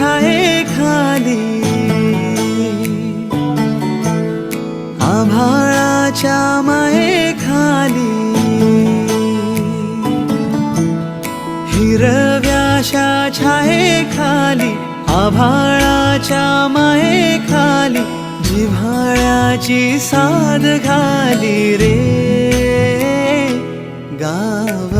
छायेखाली आभाळाच्या मायेखाली हिरव्याशा छायेखाली आभाळाच्या मायेखाली जिव्हाळ्याची साध घाली रे गाव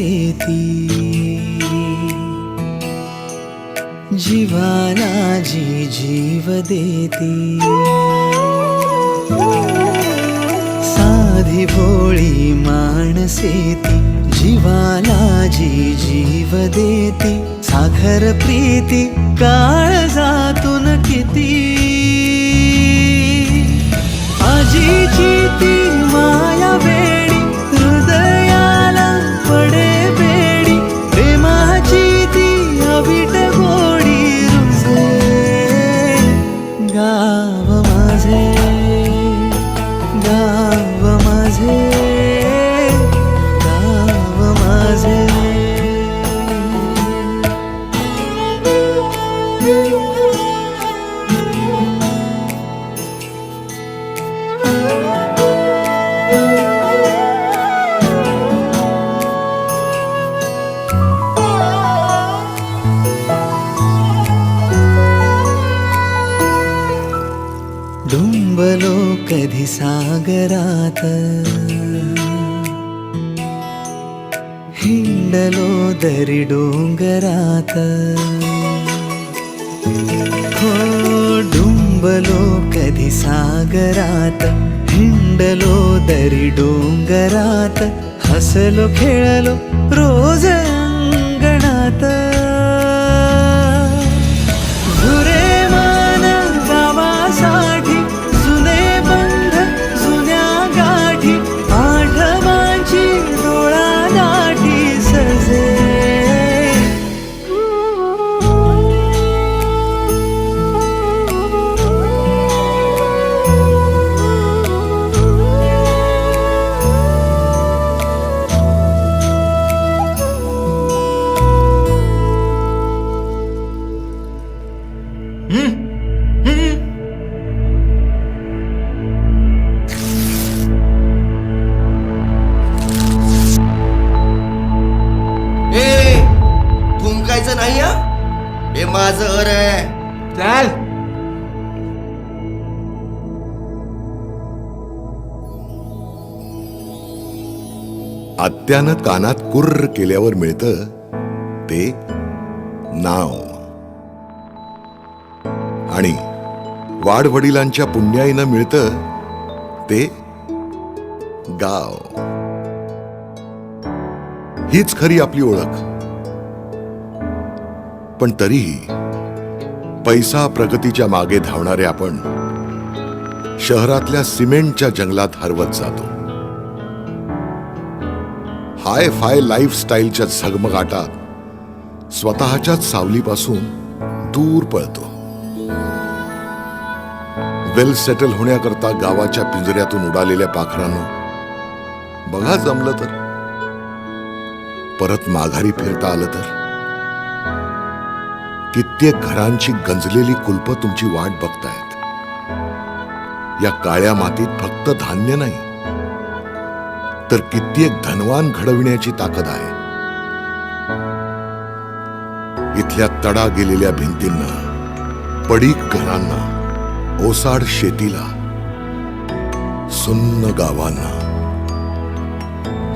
ती जीवाला जी जीव देती. साधी भोळी माणसे ती जीवाला जी जीव देती. साखर प्रीती काळजातून किती. आजीची डुंबलो कधी सागरात हिंडलो दरी डोंगरात हो डुंबलो कधी सागरात हिंडलो दरी डोंगरात हसलो खेळलो रोज अंगणात आत्यानं कानात कुर्र केल्यावर मिळतं ते नाव. आणि वाडवडिलांच्या पुण्याईनं मिळतं ते गाव. हीच खरी आपली ओळख. पण तरीही पैसा प्रगतीच्या मागे धावणारे आपण शहरातल्या सिमेंटच्या जंगलात हरवत जातो. हाय फाय लाईफस्टाईलच्या झगमगाटात स्वतःच्याच सावलीपासून दूर पळतो. वेल सेटल होण्याकरता गावाच्या पिंजऱ्यातून उडालेल्या पाखरानं बघा जमलं तर. परत माघारी फिरता आलं तर. कित्येक घरांची गंजलेली कुलप तुमची वाट बघतायत. या काळ्या मातीत फक्त धान्य नाही तर कित्येक धनवान घडविण्याची ताकद आहे. इथल्या तडा गेलेल्या भिंतींना पडीक घरांना ओसाड शेतीला सुन्न गावांना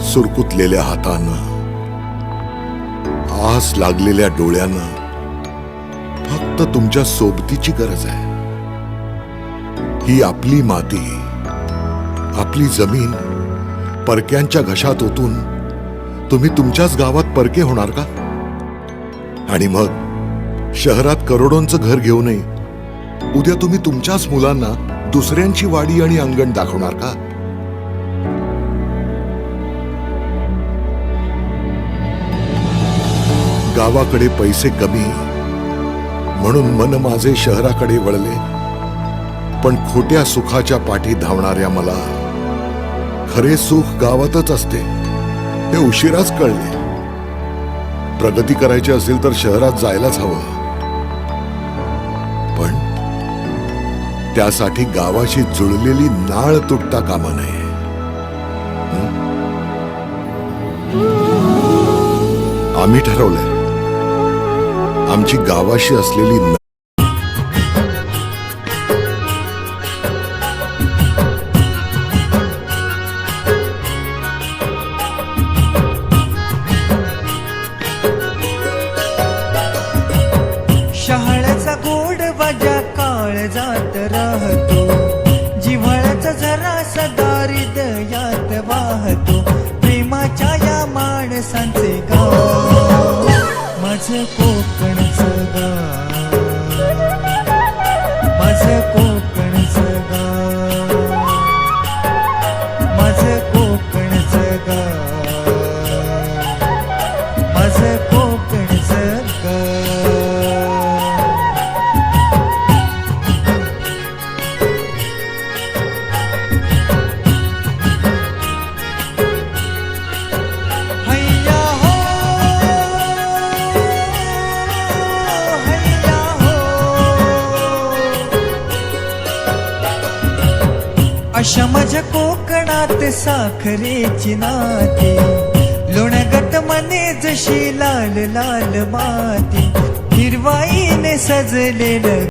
सुरकुतलेल्या हातांना आस लागलेल्या डोळ्यांना फक्त तुमच्या सोबतीची गरज आहे. ही आपली माती आपली जमीन परक्यांच्या घशात ओतून तुम्ही तुमच्याच गावात परके होणार का? आणि मग शहरात करोडोंचं घर घेऊनही उद्या तुम्ही तुमच्याच मुलांना दुसऱ्यांची वाडी आणि अंगण दाखवणार का? गावाकडे पैसे कमी म्हणून मन माझे शहराकडे वळले. पण खोट्या सुखाच्या पाठी धावणाऱ्या मला खरे सुख गावातच असते. हे उशिराच कळले. प्रगती करायची असेल तर शहरात जायलाच हवं. पण त्यासाठी गावाशी जुळलेली नाळ तुटता कामा नये. आम्ही ठरवलंय. आमची गावाशी असलेली माझं कोकणचं अशा माझ्या कोकणात साखरेची नाती. लोणगत मने जशी लाल लाल माती. हिरवाईने सजलेलं